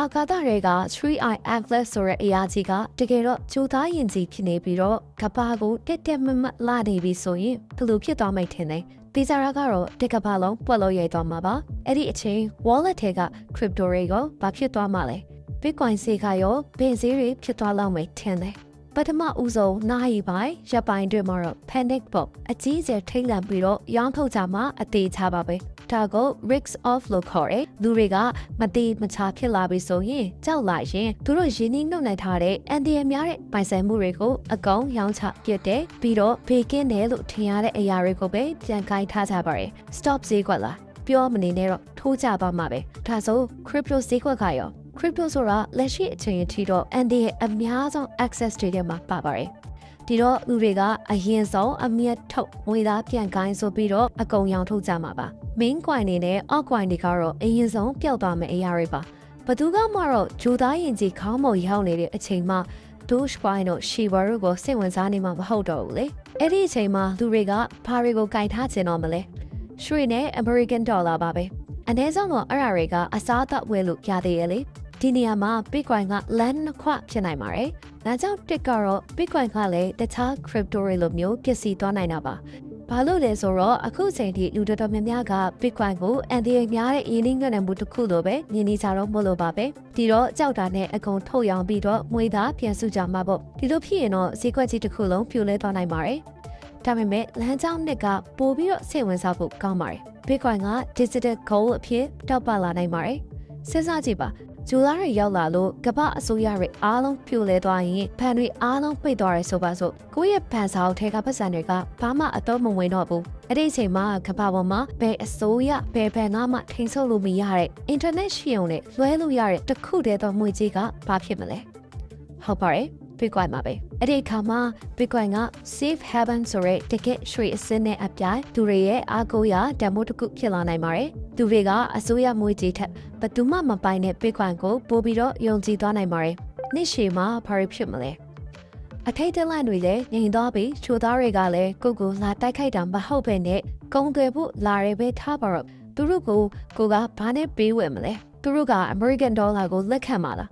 အာကာသတွေက 3i Atlas ဆိုတဲ့အရာကြီးကတကယ်တော့ဂျိုသားယင်ကြီးဖြစ်နေပြီးတော့ကဘာကိုတက်တက်မတ်မတ်လာနေပြီဆိုရင်ဘယ်လိုဖြစ်သွားမိတ်ထင်လဲတေချာရာကတော့တက်ကဘာလုံးပွက်လို့ရိုက်သွားမှာပါအဲ့ဒီအချိန် wallet ထဲက crypto တွေကိုဘာဖြစ်သွားမှာလဲ bitcoin ဈေးကရောဘယ်ဈေးတွေဖြစ်သွားလောက်မယ်ထင်လဲပထမဦးဆုံးနိုင်ပိုင်းရပ်ပိုင်းတွေမှာတော့ panic bot အကြီးအကျယ်ထိတ်လန့်ပြီးတော့ရောင်းထုတ်ကြမှာအသေးချပါပဲ ဒါကို risk off လို့ခေါ်တယ်လူတွေကမတိမချဖြစ်လာပြီဆိုရင်ကြောက်လာရင်သူတို့ရင်းနှီးနှုတ်နှံထားတဲ့အန်ဒီရများတဲ့ပိုင်ဆိုင်မှုတွေကိုအကောင်ရောင်းချပြစ်တယ်ပြီးတော့ဘေကင်းတယ်လို့ထင်ရတဲ့အရာတွေကိုပဲပြန်ကိုင်းထားကြပါတယ် stop ဈေးကွက်လားပြောမနေနဲ့တော့ထိုးကြပါမှာပဲဒါဆို crypto ဈေးကွက်ကရော crypto ဆိုတာလက်ရှိအချိန်အထိတော့ ND ရဲ့အများဆုံး access တွေထဲမှာပါပါတယ်။ ဒီတော့လူတွေကအရင်ဆုံးအမြတ်ထုတ်ငွေသားပြန်ကိုင်းဆိုပြီးတော့အကုန်ရောင်ထုတ်ကြမှာပါ။ main coin တွေနဲ့ alt coin တွေကတော့အရင်ဆုံးပျောက်သွားမယ့်အရာတွေပါ။ဘသူကမှတော့ဂျိုသားရင်ကြီးခေါင်းမုံရောက်နေတဲ့အချိန်မှာ Dogecoin တို့ Shiba တို့ကိုစိတ်ဝင်စားနေမှာမဟုတ်တော့ဘူးလေ။အဲ့ဒီအချိန်မှာလူတွေကဘာတွေကိုကင်ထားချင်တော့မလဲ။ရွှေနဲ့ American Dollar ပါပဲ။အနည်းဆုံးတော့အဲ့ဒါတွေကအစားအသောက်ဝယ်လို့ရသေးရဲ့လေ။ဒီနေရာမှာ Bitcoin က land နှစ်ခွဖြစ်နိုင်ပါတယ်။ ဒါကြောင့်တစ်ကတော့ Bitcoin ကလည်းတခြား crypto တွေလိုမျိုးပစ္စည်းသွားနိုင်တာပါ။ဘာလို့လဲဆိုတော့အခုချိန်ထိလူတော်တော်များများက Bitcoin ကိုအန်ဒီရများတဲ့ရင်းနှီးငွေ့မှုတစ်ခုလိုပဲမြင်နေကြတော့မလို့ပါပဲ။ဒီတော့ကြောက်တာနဲ့အကုန်ထုတ်ရောင်းပြီးတော့ငွေသားပြန်စုကြမှာပေါ့။ဒီလိုဖြစ်ရင်တော့ဈေးကွက်ကြီးတစ်ခုလုံးပြိုလဲသွားနိုင်ပါတယ်။ဒါပေမဲ့လမ်းကြောင်းနှစ်ကပို့ပြီးတော့စိတ်ဝင်စားဖို့ကောင်းပါတယ်။ Bitcoin က digital gold အဖြစ်တောက်ပလာနိုင်ပါတယ်။စဉ်းစားကြည့်ပါ ဂျူလာတွေရောက်လာလို့ကပ္ပအစိုးရတွေအားလုံးပြိုလဲသွားရင်ဖန်တွေအားလုံးပိတ်သွားရဲဆိုပါစို့ကိုယ့်ရဲ့ဖန်စာအုပ်ထဲကပတ်စံတွေကဘာမှအတော့မဝင်တော့ဘူးအဲ့ဒီအချိန်မှာကပ္ပပေါ်မှာဘယ်အစိုးရဘယ်ဘန်ကမှထိန်ဆုပ်လို့မရတဲ့အင်တာနက်ရှိုံနဲ့လွှဲလို့ရတဲ့တစ်ခုတည်းသောငွေကြေးကဘာဖြစ်မလဲဟုတ်ပါတယ် Bitcoin မှာပဲအဲ့ဒီအခါမှာ Bitcoin က safe haven ဆိုတဲ့တကယ့်ရွှေအစင်းနဲ့အပြိုင်သူတွေရဲ့အားကိုးရာတန်ဖိုးတစ်ခုဖြစ်လာနိုင်ပါတယ် သူတွေကအစိုးရမွေးကြေးထက်ဘယ်သူမှမပိုင်တဲ့ Bitcoin ကိုပို့ပြီးတော့ယုံကြည်သွားနိုင်ပါတယ်နေ့ရှည်မှာဘာဖြစ်မလဲအထိတ်တလန့်တွေလည်းငြိမ်သွားပြီးချိုသားတွေကလည်းကိုကိုလာတိုက်ခိုက်တာမဟုတ်ပဲနဲ့ကုံတွေဖို့လာရဲပဲထားပါတော့သူတို့ကိုကိုကဘာနဲ့ပေးဝယ်မလဲသူတို့က American Dollar ကိုလက်ခံမှာလား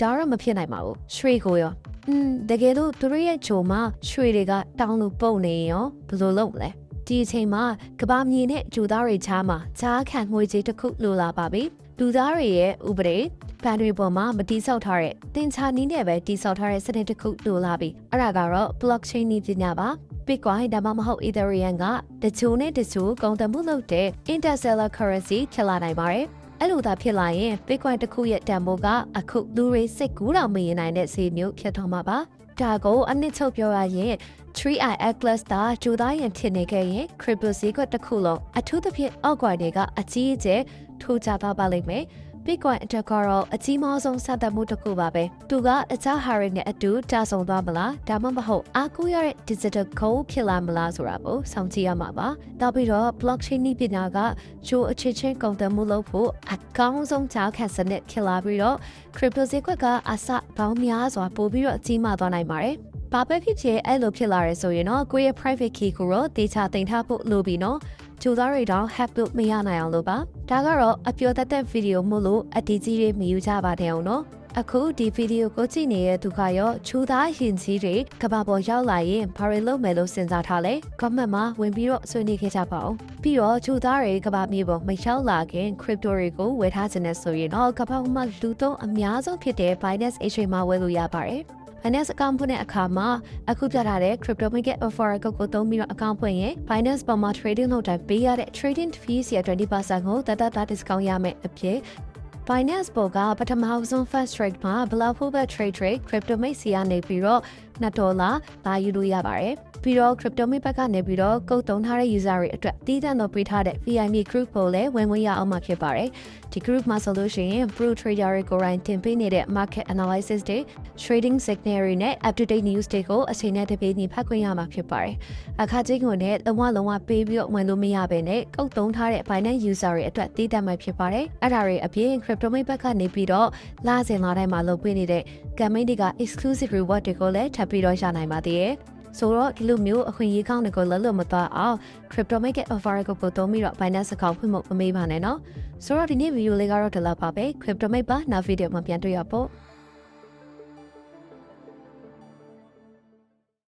ဒါတော့မဖြစ်နိုင်ပါဘူးရွှေကိုရောอืมတကယ်လို့သူတို့ရဲ့ဂျုံမှာရွှေတွေကတောင်းလို့ပုံနေရောဘယ်လိုလုပ်မလဲ ဒီအချိန်မှာကဘာမြေနဲ့ဂျူသားတွေချားမှာချားခံငွေကြေးတစ်ခုလိုလာပါပြီလူသားတွေရဲ့ဥပဒေဘန်တွေပေါ်မှာမတိဆောက်ထားတဲ့တင်ချာနီးနဲ့ပဲတိဆောက်ထားတဲ့စနစ်တစ်ခုလိုလာပြီအဲ့ဒါကတော့ blockchain နည်းပညာပါ Bitcoin ဒါမှမဟုတ် Ethereum ကတချို့နဲ့တချို့ကုန်သွယ်မှုလုပ်တဲ့ interstellar currency ဖြစ်လာနိုင်ပါတယ်အဲ့လိုသာဖြစ်လာရင် Bitcoin တစ်ခုရဲ့တန်ဖိုးကအခုလူတွေစိတ်ကူးတော့မရင်နိုင်တဲ့ဈေးမျိုးဖြစ်သွားမှာပါ ဒါကိုအနည်းချုပ်ပြောရရင် 3i Atlas တာဂျူသားရင်ထင်နေခဲ့ရင် crypto ဈေးကွက်တစ်ခုလုံးအထူးသဖြင့်အောက်ကွာတွေကအကြီးအကျယ်ထိုးကြသွားပါလိမ့်မယ် Bitcoin အတွက်ကတော့အကြီးမားဆုံးစသက်မှုတစ်ခုပါပဲသူကအခြားဟာတွေနဲ့အတူတာဆုံသွားမလားဒါမှမဟုတ်အားကိုးရတဲ့ digital gold ဖြစ်လာမလားဆိုတာကိုစောင့်ကြည့်ရမှာပါနောက်ပြီးတော့ blockchain နည်းပညာကဂျိုအချစ်ချင်းကုန်သွယ်မှုလုပ်ဖို့အကောင်းဆုံးကြားခံစနစ်ဖြစ်လာပြီးတော့ crypto ဈေးကွက်ကအစပေါင်းများစွာပို့ပြီးတော့အကြီးမားသွားနိုင်ပါတယ်ဘာပဲဖြစ်ဖြစ်အဲ့လိုဖြစ်လာရဲဆိုရင်တော့ကိုယ့်ရဲ့ private key ကိုတော့ဒေတာတင်ထားဖို့လိုပြီနော် ကျိုးသားတွေတော့ hack လို့မရနိုင်အောင်လို့ပါဒါကတော့အပြောတတ်တဲ့ဗီဒီယိုမို့လို့အတီးကြီးတွေမယူကြပါနဲ့အောင်နော်အခုဒီဗီဒီယိုကိုကြည့်နေတဲ့သူကရောချူသားရင်ကြီးတွေကဘာပေါ်ရောက်လာရင်ဘာတွေလုပ်မယ်လို့စဉ်းစားထားလဲ comment မှာဝင်ပြီးတော့ဆွေးနွေးခဲ့ကြပါဦးပြီးတော့ချူသားတွေကဘာမြေပေါ်မရောက်လာခင် crypto တွေကိုဝယ်ထားခြင်းနဲ့ဆိုရင်တော့ကဘာမှာလူသုံးအများဆုံးဖြစ်တဲ့ Binance Exchange မှာဝယ်လို့ရပါတယ် Binance account ဖွင့်တဲ့အခါမှာအခုပြထားတဲ့ crypto market offer ကိုကိုသုံးပြီးတော့ account ဖွင့်ရင် Binance ပေါ်မှာ trading လုပ်တိုင်းပေးရတဲ့ trading fees ရဲ့20%ကိုတတ်တတ် discount ရမယ်အဖြစ် Binance ပေါ်ကပထမဆုံး first trade မှာဘလောက်ဖို့ပဲ trade trade crypto mate စီကနေပြီးတော့ 2ဒေါ်လာလာယူလို့ရပါတယ်ပြီးတော့ crypto mate ဘက်ကနေပြီးတော့ကုတ်သုံးထားတဲ့ user တွေအတွက်တည်တံ့တော့ပေးထားတဲ့ VIP group ကိုလည်းဝင်ဝင်ရအောင်မှာဖြစ်ပါတယ်ဒီ group မှာဆိုလို့ရှိရင် pro trader တွေကိုယ်တိုင်တင်ပေးနေတဲ့ market analysis တွေ trading signal တွေနဲ့ up to date news တွေကိုအချိန်နဲ့တပြေးညီဖတ်ခွင့်ရမှာဖြစ်ပါတယ်အခါချင်းကိုနဲ့လုံးဝလုံးဝပေးပြီးတော့ဝင်လို့မရဘဲနဲ့ကုတ်သုံးထားတဲ့ Binance user တွေအတွက်တည်တံ့မှာဖြစ်ပါတယ်အဲ့ဒါတွေအပြင် crypto mate ဘက်ကနေပြီးတော့လာစဉ်လာတိုင်းမှာလုပ်ပေးနေတဲ့ campaign တွေက exclusive reward တွေကိုလည်းထပ်ပြီးတော့ရနိုင်ပါသေးတယ်ဆိုတော့ဒီလိုမျိုးအခွင့်အရေးကောင်းတွေကိုလက်လွတ်မသွားအောင် CryptoMate ရဲ့ offer ကိုပို့သုံးပြီးတော့ Binance account ဖွင့်ဖို့မမေ့ပါနဲ့နော်ဆိုတော့ဒီနေ့ဗီဒီယိုလေးကတော့ဒီလောက်ပါပဲ CryptoMate ပါနောက်ဗီဒီယိုမှာပြန်တွေ့ရပေါ့